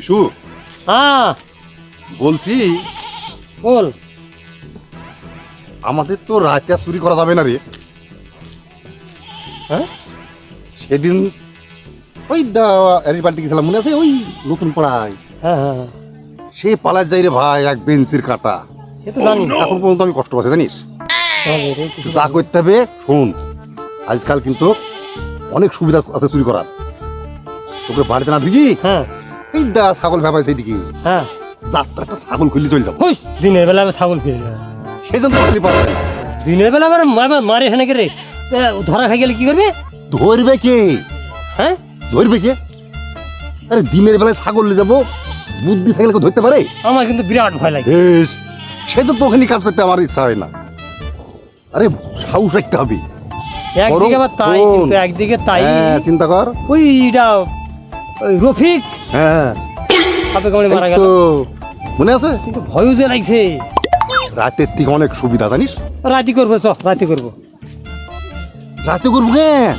বিশু। হ্যাঁ। বলছি বল। আমাদের তো রাতে চুরি করা যাবে না রে। হ্যাঁ? সেদিন ওই এরি পাল্টি গেছিলাম মনে আছে? ওই নতুন পাড়ায়। হ্যাঁ হ্যাঁ হ্যাঁ। সে পালার যাই রে ভাই এক বেঞ্চির কাটা। সে তো জানি। এখন পর্যন্ত আমি কষ্ট পাচ্ছি জানিস? যা করতে হবে শোন আজকাল কিন্তু অনেক সুবিধা আছে চুরি করার। তোকে বাড়িতে না ঢুকি? হ্যাঁ। এই দা ছাগল হ্যাঁ। ছাগল খুললে চলে যাব। হুস দিনের বেলা আমি ছাগল ফিরে সেই জন্য তো পারবে না। দিনের বেলা মা- মারে এখানে কে রে এ, ধরা খাই গেলে কি করবে? ধরবে কে? হ্যাঁ? ধরবে কে? আরে দিনের বেলায় ছাগল নিয়ে যাব বুদ্ধি থাকলে কেউ ধরতে পারে? আমার কিন্তু বিরাট ভয় লাগে সে তো তোখানি কাজ করতে আমার ইচ্ছা হয় না। আরে সাহস রাখতে হবে। একদিকে আবার তাই। কিন্তু একদিকে তাই। হ্যাঁ চিন্তা কর। ওই এটা ওই রফিক? হ্যাঁ। সাপে কামড়ে মারা গেল। তো মনে আছে? কিন্তু ভয়ও যে লাগছে। রাতের থেকে অনেক সুবিধা জানিস? রাতি করব চ রাতি করব। রাতে করব কেন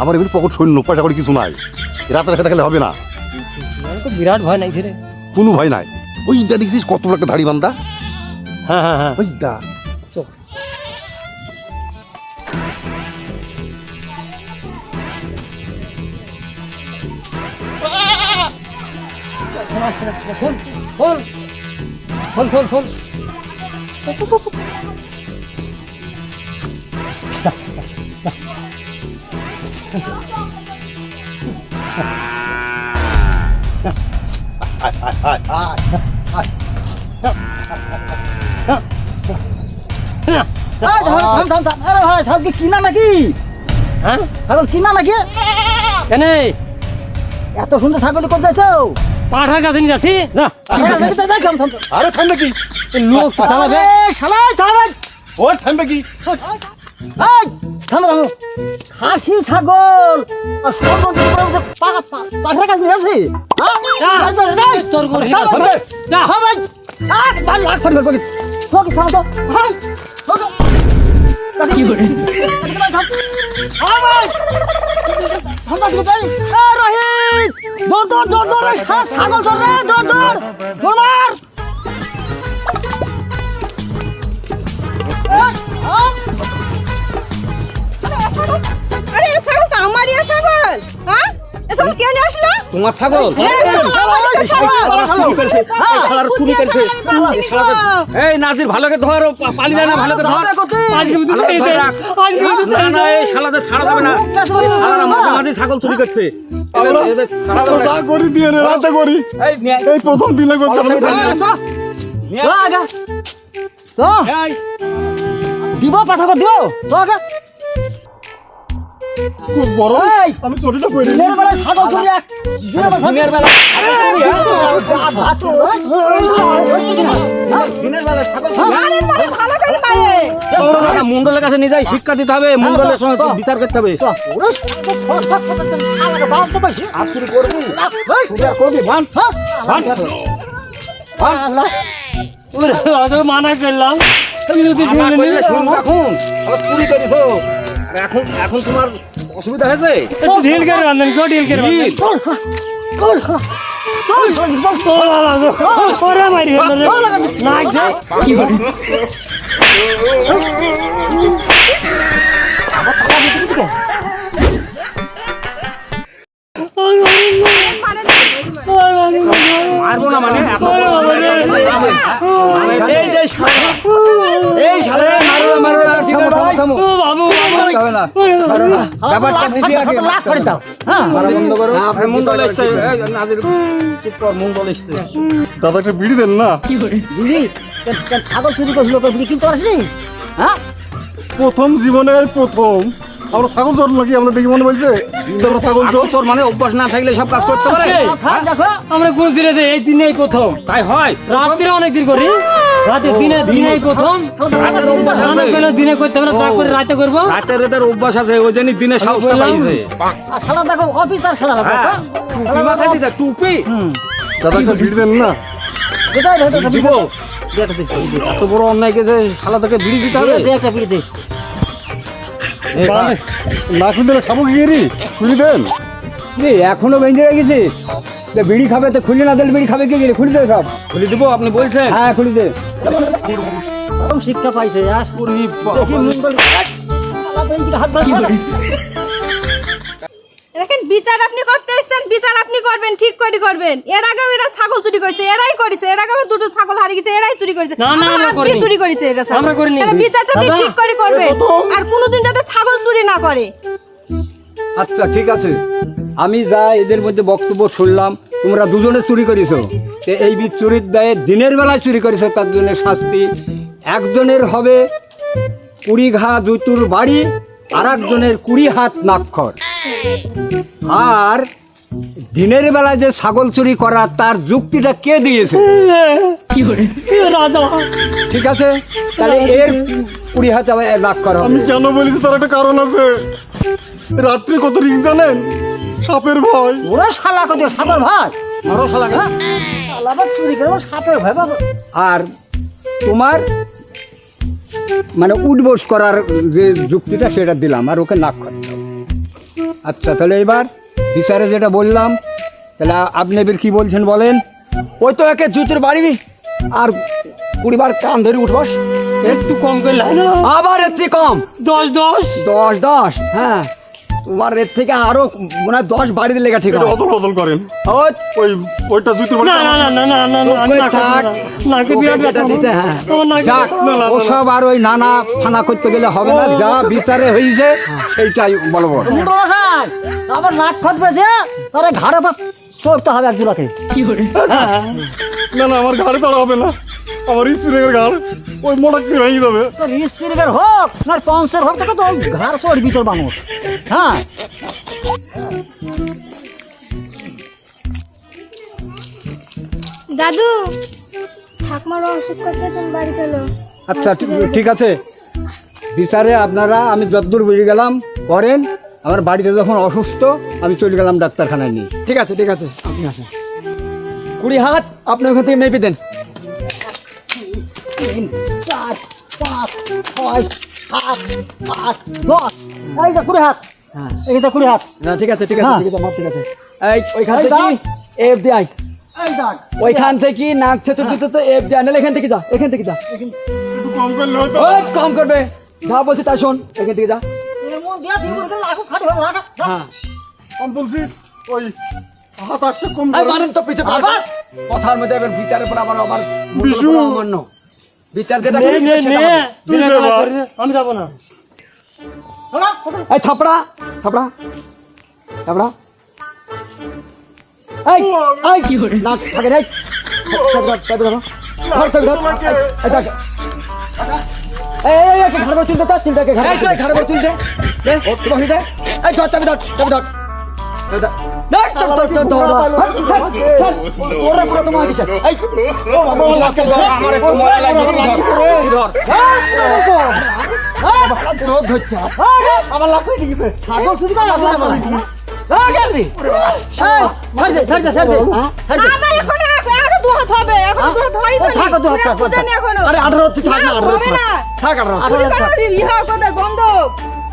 আমার এমনি পকেট সৈন্য পয়সা করে কিছু নাই। রাতে রেখে থাকলে হবে না। তো বিরাট ভয় লাগছে রে। কোনো ভয় নাই। ওই দা দেখছিস কত বড় একটা ধাড়ি বান্ধা হ্যাঁ হ্যাঁ হ্যাঁ। ওই দা। খোল খোল খোল খোল খোল। থাম, থাম, থাম, থাম। আরে ভাই সব কি কিনা নাকি? হ্যাঁ? কিনা নাকি? কেন? এত সুন্দর ছাগল কোথায় পাঠার কাছে নিয়ে যাচ্ছি যা। আরে থামবে কি? এই লোক তো চালাবে আরে শালাই থাম এই। ওর থামবে কি? খাসি ছাগল পাঠার কাছে নিয়ে আসি হ্যাঁ? থামবে। কি করে? থাম। দৌড়, দৌড়, দৌড়, দৌড়, ছা- ছাগল চোর রে, দৌড়, দৌড়। দৌড় মার। ছাগল হ্যাঁ? তোমার ছাগল? হ্যাঁ। চুরি করেছে। হ্যাঁ, এই নাজির ভালোকে ধর না ভালোকে ধর। আজকে ছেড়ে যাবে না। ছাগল চুরি করছে। যা করি দিয়ে রে রাতে করি। এই প্রথম করতে। চ। এই, দিব পাশাপাশি দিব। চ আগা। বড়! আমি দিনের ছাগল চুরি এক, দিনের বেলা ছাগল? দিনের বেলা ভালো করে মন্ডলের কাছে নিয়ে যাই শিক্ষা দিতে হবে মন্ডলের সঙ্গে বিচার করতে হবে। হ্যাঁ? মানা করলাম। চুরি করিস এখন এখন তোমার অসুবিধা হয়েছে? ঢিল করে কেউ ঢিল করে মারি না ব্যাপারটা বুঝি আগে। লাখ ফাটে দাও। হ্যাঁ? বন্ধ করো। মন্ডল এসছে। নাজির চুপ কর মন্ডল এসছে। দাদা একটা বিড়ি দেন না? কেন- ছাগল চুরি করছিল? কিনতে পারিসনি? হ্যাঁ? প্রথম জীবনের প্রথম। আমরা ছাগল চোর নাকি? আমরা দেখি মনে বলছে আমরা ছাগল চোর। চোর মানে অভ্যাস না থাকলে সব কাজ করতে পারে। দেখো। আমরা কোন দিনে যে এই দিনেই প্রথম। তাই হয়। রাত্রে অনেক দিন করি। রাতে দিনে দিনেই প্রথম। রান্না করলে দিনে করতে হবে চা করে রাতে করব। রাতের রাতের অভ্যাস আছে ওই জন্য দিনে সাহসটা পাইছে। খেলা দেখো অফিসার খেলা দেখো হ্যাঁ। মাথায় দিছে টুপি। দাদা একটা বিড়ি দেন না। কোথায় রে, দিব। এত বড় অন্যায় গেছে বিড়ি দিতে হবে? দে, একটা বিড়ি দে। না খাব কি রে? দেন। এখনও বেঁচে রেখেছে তো বিড়ি খাবে তো খুলি না দিলে বিড়ি খাবে কি গেলে খুলি দে সব। খুলে দেবো আপনি বলছেন? হ্যাঁ খুলি দে। শিক্ষা পাইছে আর দেখি মঙ্গল হাত বাড়ি দেখেন বিচার আপনি করতে এসেছেন বিচার আপনি করবেন ঠিক করে করবেন। এর আগে এরা ছাগল চুরি করেছে এরাই করেছে এর দুটো ছাগল হারিয়ে গেছে এরাই চুরি করেছে। না, না, আবার আজকে চুরি করেছে এরা আমরা করিনি। বিচারটা আপনি ঠিক করে করবেন। আর কোনোদিন যাতে ছাগল চুরি না করে। আচ্ছা ঠিক আছে। আমি যা এদের মধ্যে বক্তব্য শুনলাম তোমরা দুজনে চুরি করেছ। তো এই বি চুরির দায়ে দিনের বেলায় চুরি করেছ তার জন্য শাস্তি। একজনের হবে কুড়ি ঘা জুতুর বাড়ি আর একজনের কুড়ি হাত নাক্ষর। আর দিনের বেলা যে ছাগল চুরি করা তার যুক্তিটা কে দিয়েছে? রাজা। ঠিক আছে? তাহলে এর কুড়ি হাত আবার নাক্ষর আমি কেন বলেছি তার একটা কারণ আছে। রাত্রে কত রিক্স জানেন সাপের ভয়। ওরা শালা কত সাপের ভাই আরও শালা শালা আবার চুরি করে সাপের ভাই বাবা আর তোমার মানে উঠবোস করার যে যুক্তিটা সেটা দিলাম আর ওকে নাক করতে আচ্ছা তাহলে এবার বিচারে যেটা বললাম তাহলে আপনি এবার কি বলছেন বলেন? ওই তো একে জুতের বাড়ি আর কুড়িবার কান ধরে উঠবস। একটু কম করলে আবার একটু কম। দশ দশ। দশ দশ। হ্যাঁ। তোমার এর থেকে আরও মনে হয় দশ বাড়ি দিলে ঠিক অদল বদল করেন। ওই ওই ওইটা জুতির না না না না না না না করে থাক। হ্যাঁ। যাক। ওসব আর ওই নানা ফানা করতে গেলে হবে না যা বিচারে হয়েছে সেইটাই বলব। আবার নাক খতবেছে তারে ঘাড়ে চড়তে হবে একজনকে। না না আমার ঘাড়ে চড়া হবে না। আমার স্প্রিংয়ের ঘাড় ওই মোটা করে ভেঙে যাবে? তোর স্পিরিটের হোক না পঞ্চের হোক তোকে তো ঘাড় চড়বি তোর মানুষ হ্যাঁ। দাদু ঠাকুমার ওষুধ করতে তুমি বাড়ি চলো আচ্ছা ঠিক- ঠিক আছে। বিচারে আপনারা আমি যতদূর বেরিয়ে গেলাম করেন। আমার বাড়িতে যখন অসুস্থ আমি চলে গেলাম ডাক্তারখানায় নিয়ে। ঠিক আছে ঠিক আছে আপনি আসেন। কুড়ি হাত আপনি ওখান থেকে মেপে দেন। তিন চার পাঁচ ছয় সাত আট দশ। এই যে কুড়ি হাত। হ্যাঁ। এই যে কুড়ি হাত। না ঠিক আছে ঠিক আছে হ্যাঁ। ঠিক আছে মাপ ঠিক আছে। এই ওইখান এই থেকে। এফ দি আই ওইখান থেকে নাক ছেচর দিতে তো এফ দি আই নাহলে এখান থেকে যা এখান থেকে যা। কম করলে হয়তো ওই কম করবে। যা বলছি তা শোন এখান থেকে যা। মন হ্যাঁ আমি বলছি ওই হাত একটা কম। মানেন তো পিছে আবার? কথার মধ্যে এবার বিচারের পর আবার আবার বিশু। অমান্য বিচার যেটা আমি যাব না। এই থাপড়া থাপড়া থাপড়া। এই এই কি হরে না থাকে রে থাপড়া। থাপড়া থাপড়া থাপড়া। এই ঘর বসে চিন্তা চিন্তা ঘর এই এই চাবি ধর চাবি ধর। আঠারো থাক আঠারো থাক আঠারো বন্ধ?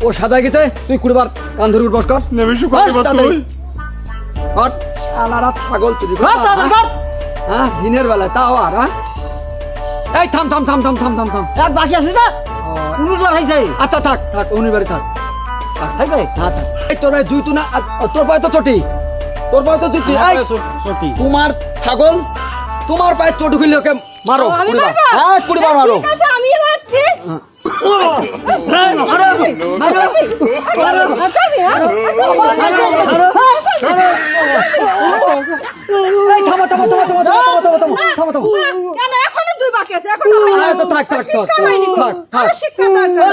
ও সাজা গেছে তুই কুড়বার কান ধরে উঠবস কর। নেমিশু তুই? কর আলারা ছাগল চুরি হ্যাঁ দিনের বেলায় তাও আর হ্যাঁ? এই থাম থাম থাম থাম থাম থাম থাম। রাত বাকি আছে না উনিশবার হয়েছে আচ্ছা থাক থাক উনিশবারে থাক। তোমার ছাগল তোমার পায়ে চটু ওকে মারো হ্যাঁ কুড়ি মারো। আমি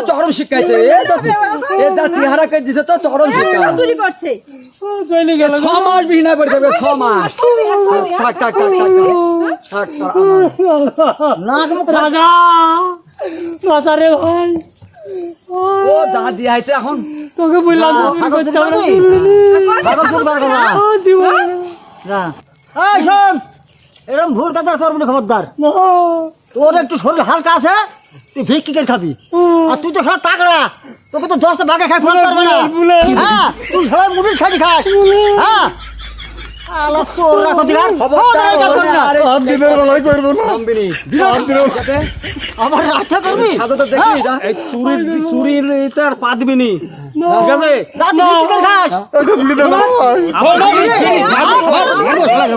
চরম শিক্ষা চেহারা কে দিছে তো চরম শিক্ষা চুরি করছে ছমাস বিহীনা করে দেবে ছমাস থাক থাক থাক থাক থাক থাক রাজা ভাই। ও দিয়া হয়েছে এখন। তোকে বললাম করতে আমরা কথা জীবন। না। এই শোন। এরকম ভুল আর করবি না খবরদার। তোর একটু শরীর হালকা আছে তুই ভিক্ষি করে খাবি। আর তুই তো সব তাকড়া তোকে তো দশটা বাগে খাই ফোন করবে না। হ্যাঁ তুই সবাই মুড়িস খাবি খাস। হ্যাঁ? আলা চোর রাখো দিগার খবরদার কাজ করবি না। আর দিনের বেলায় করব না। কম্বিনি আর দিনের আবার রাতে করবি সাজা তো দেখবি যা এই চুরির চুরির এটা আর পা দিবি নি। ঠিক আছে? যা তুই ভিক্ষি খাস? বিড়ি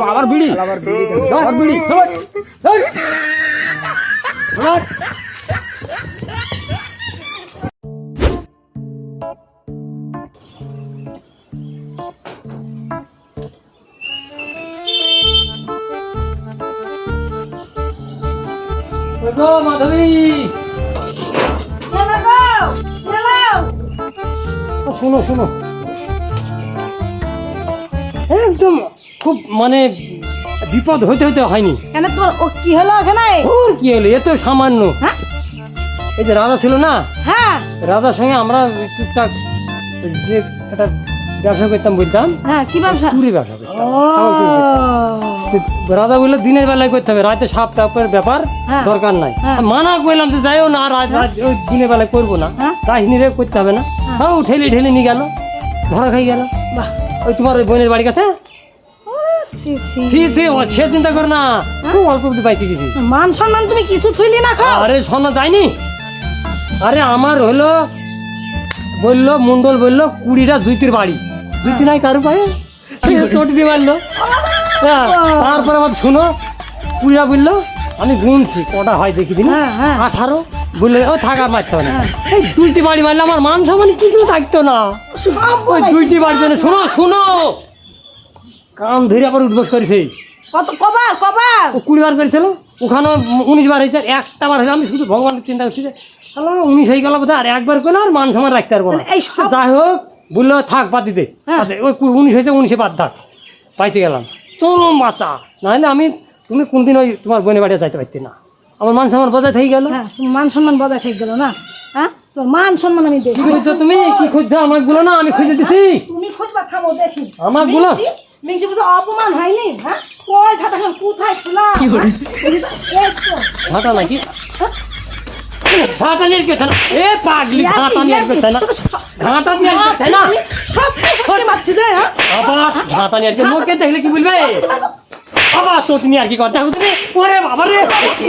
আবার বিড়ি আবার বিড়ি। ধর বিড়ি ধর। ধর। গো মাধবী শোনো শোনো। একদম খুব মানে বিপদ হইতে হইতে হয়নি। কেন তোমার ও কি হলো ওখানে? ওর কি হলো? এ তো সামান্য। হ্যাঁ? এই যে রাজা ছিল না? হ্যাঁ। রাজার সঙ্গে আমরা টুকটাক যে একটা ব্যবসা করতাম বলতাম হ্যাঁ কি ব্যবসা? চুরি ব্যবসা রাজা বলল দিনের বেলায় করতে হবে রাতে সাপ টাপের ব্যাপার হ্যাঁ। দরকার নাই। হ্যাঁ। মানা করলাম যে যাইও না রাত রাত দিনের বেলায় করব না। হ্যাঁ। চাষনি রে করতে হবে না। হ্যাঁ। ঠেলে ঠেলে নিয়ে গেল ধরা খাই গেল। ওই তোমার ওই বোনের বাড়ি কাছে? সি, চিন্তা কর না। খুব অল্প অব্দি পাইছি কিছু। মান সম্মান তুমি কিছু থইলি না খাও। আরে শোনা যায়নি আরে আমার হলো বলল মন্ডল বলল কুড়িটা জুতির বাড়ি। জুতি নাই কারু পায়ে? চটি দিয়ে মারলো। হ্যাঁ, তারপরে আমার শুনো কুড়িটা বলল আমি গুনছি কটা হয় দেখি দিন। হ্যাঁ, হ্যাঁ। আঠারো বললে ও থাকার মারতে হবে না। এই দুইটি বাড়ি মারলে আমার মান সম্মান কিছু থাকতো না। ওই দুইটি বাড়ির জন্য শোনো শোনো। কান ধরে আবার উঠবস করেছে। কত কবার কবার? ও কুড়ি বার করেছিল। ওখানে উনিশ বার হয়েছে একটা বার হয়েছে। আমি শুধু ভগবানের চিন্তা করছি যে উনিশ হয়ে গেল বোধহয় আর একবার করলে আর মান সমান রাখতে পারব না। যাই হোক বলল থাক বাদ দিতে। হ্যাঁ। ওই কু- উনিশ হয়েছে উনিশে বাদ থাক। পাইছে গেলাম। চলো বাঁচা। নাহলে আমি তুমি কোনদিন ওই তোমার বোনে বাড়ি যাইতে পারতি না। আমার মান সমান বজায় থেকে গেল। হ্যাঁ মান সম্মান বজায় থেকে গেল না? হ্যাঁ? মান সম্মান আমি দেখি। কি খুঁজছো তুমি? কি খুঁজছো? আমারগুলো না আমি খুঁজে দিছি। তুমি খুঁজবা থামো দেখি। আমারগুলো? মিংসি, মিংসি অপমান হয়নি? হ্যাঁ? কয় ঝাঁটা কোথায় ছিল তো। ঝাঁটা নাকি? ঝাঁটা নিয়ে কেউ এ পাগলি ঝাঁটা নিয়ে। কেউ না? সব- ঝাঁটা নিয়ে কেউ না? আমি, সত্যি মারছি রে হ্যাঁ? আবার ঝাঁটা নিয়ে কি লোকে দেখলে কি বলবে? আবার তোর নিয়ে আর কি করতে হবে তুমি। ওরে বাবা রে।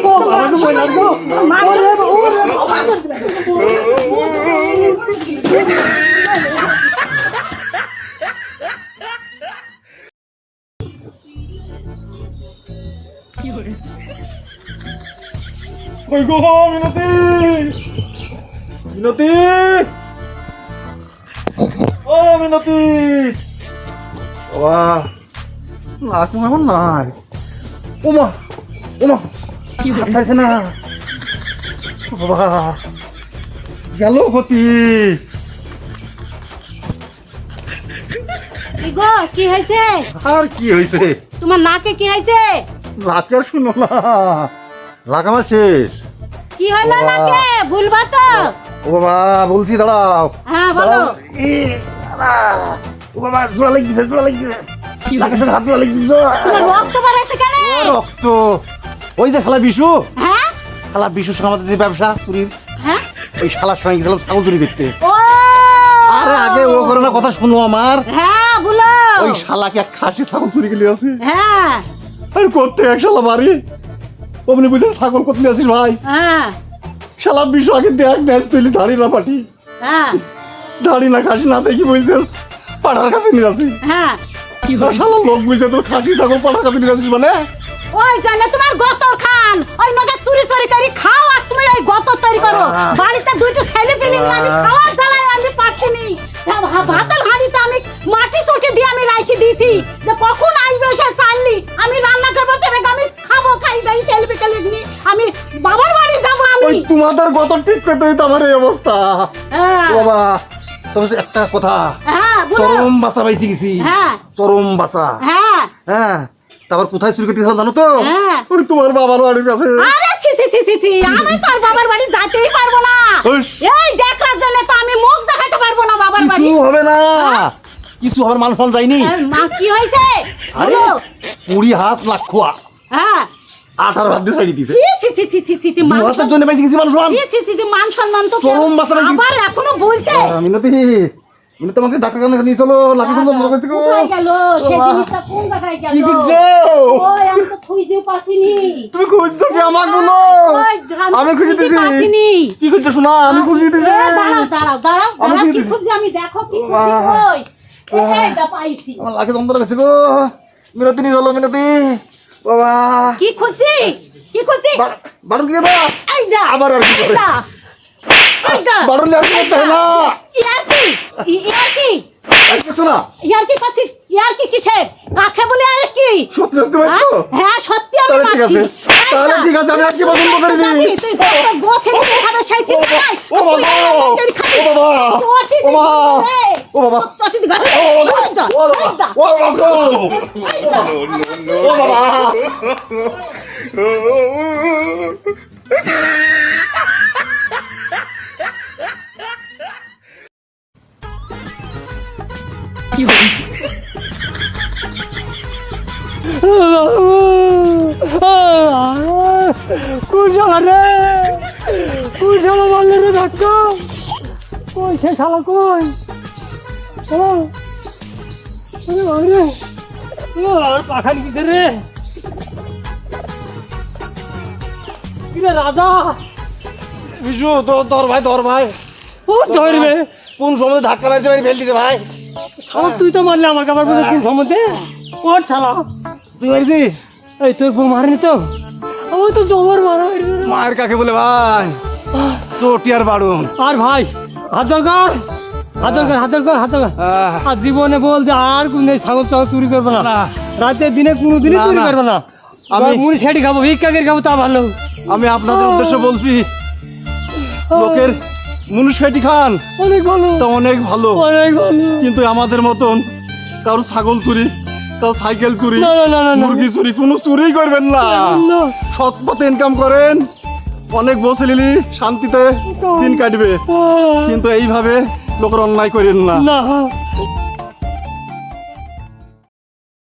ও বাবা তো মান সম্মান ওই গো মিনতি? মিনতি? ও মিনতি। বাবা নাক মুখ নাই। ওমা ওমা ছাড়ছে না। বাবা গেল ক্ষতি। কি গো কি হয়েছে? আর কি হয়েছে? তোমার নাকে কি হয়েছে? লাকের শুনো না। লাক কি হলো নাকে? ভুলবা তো? ও বাবা বলছি দাঁড়াও। হ্যাঁ বলো। ও বাবা জোড়া লেগেছে জোড়া লেগেছে। লাকের হাত জোড়া লেগেছে তোমার রক্ত বাড়াইছে কেন? রক্ত। ওই যে খালা বিশু। হ্যাঁ? খালা সঙ্গে আমাদের যে ব্যবসা চুরির। হ্যাঁ? ওই শালার সঙ্গে গেছিলাম ছাগল চুরি করতে। আরে আগে ও করে না কথা শুনো আমার। হ্যাঁ বলো। ওই শালাকে এক খাসি ছাগল চুরি গেলে আছে। হ্যাঁ। আর করতে এক শালা বাড়ি? অমনি বুঝে ছাগল করতে আসিস ভাই? হ্যাঁ। শালা আগে দেখ ম্যাচ তুলি দাঁড়ি না পাটি হ্যাঁ। দাঁড়ি না খাসি না দেখি বলছিস পাড়ার কাছে নিয়ে আসি হ্যাঁ। শালা লোক বুঝতে তোর খাসি ছাগল পাড়ার কাছে নিয়ে আসিস মানে? ওই জানে তোমার গতর খান। ওই নগে চুরি চুরি করে খাও আর তুমি ওই গতর তৈরি করো। বাড়িতে দুইটা ছেলে পেলে আমি খাওয়া জ্বালাই আমি পাচ্ছি নি ভাতের হাঁড়িতে আমি মাটি সুটি দিয়ে আমি রাখি দিয়েছি। যে কখন আসবে সে চাললি আমি রান্না করব তবে আমি খাব খাই যাই ছেলে পেলে আমি বাবার বাড়ি যাব আমি। তোমাদের গত ঠিক করতে হইতো আমার এই অবস্থা। হ্যাঁ। বাবা তবে একটা কথা হ্যাঁ চরম বাঁচা পাইছি গেছি। হ্যাঁ। চরম বাঁচা হ্যাঁ। হ্যাঁ তারপর কোথায় চুরি করতে জানো তো। তোমার বাবার বাড়ির কাছে। আরে ছি ছি ছি ছি আমি তোর বাবার বাড়ি যেতেই পারব না। এই জন্য তো আমি মুখ দেখাতে পারব না বাবার বাড়ি। কিছু হবে না। কিছু হবার মান ফল যায়নি। মা কি হয়েছে? আরে কুড়ি হাত লাখ খোয়া। হ্যাঁ। আঠারো হাত দিয়ে ছাড়ি দিছে। জন্য পাইছি কিছু মানুষ মান। সম্মান তো চরম। আবার এখনও বলছে। মিনতি মিনতি আমাকে ডাক্তার কাছে নিয়ে চলো লাঠি ফোন মনে করছি গেল? সেই জিনিসটা কোন জায়গায় গেল? কি ওই আমি তো তুমি খুঁজছো কি আমি খুঁজে দিছি। কি শোনা আমি খুঁজে দিছি। দাঁড়াও দাঁড়াও দাঁড়াও দাঁড়াও কি খুঁজছি আমি? দেখো কি খুঁজছি বাহ। ওই এইটা পাইছি। আমার যন্ত্রণা গেছে গো। মিনতি নিয়ে চলো মিনতি। বাবা। কি খুঁজছি কি খুঁজছি বাড়ুন কি বা এইটা আবার আর কি করে? এইটা এইটা বাড়ুন নিয়ে না? ইয়ার কি? ইয়ার কি? আর কিছু না। ইয়ার কি পাচ্ছি ইয়ার কি কিসের? কাকে বলে আর কি? সত্যি সত্যি হ্যাঁ? হ্যাঁ সত্যি আমি পাচ্ছি তাহলে ঠিক আছে, আমি আজকে পছন্দ করিনি। তুই গোছে খাবে সেই চিন্তা নাই ও বাবা, ও বাবা, ও মা, ও বাবা। চটি দিগা ও বাবা, ও বাবা, ও বাবা, ও বাবা। কোন শালা রে কোন শালা মারলে রে ডাক্তার কই সে শালা কই ও, আরে বাবারে। ও, আর কিসে রে রাজা বিশু তোর ভাই ভাই ও ধরবে কোন সময় ধাক্কা মারতে পারি ফেল দিতে ভাই শালা তুই তো মারলে আমাকে আবার বলে কোন সম্বন্ধে ওর শালা তুই মারিছিস এই তোর বউ মারেনি তো আমার তো জবর মারা মায়ের কাকে বলে ভাই? চটি আর বাড়ুন। আর ভাই হাত দরকার? হাত দরকার হাত দরকার হাত দরকার আর জীবনে বলছে আর কোন ছাগল ছাগল চুরি করব না। না। রাতে দিনে কোনো দিনই চুরি করব না। আমি- মুড়ি ছেড়ি খাব ভিক্ষাকের খাব তা ভালো। আমি আপনাদের উদ্দেশ্যে বলছি লোকের মুনুষাইটি খান। অনেক ভালো। তা অনেক ভালো। অনেক ভালো। কিন্তু আমাদের মতন কারও ছাগল চুরি কারও সাইকেল চুরি। মুরগি চুরি কোনো চুরি করবেন না। না। সৎ পথে ইনকাম করেন। অনেক বসে নিলি শান্তিতে দিন কাটবে। কিন্তু এইভাবে লোকের অন্যায় করেন না। না।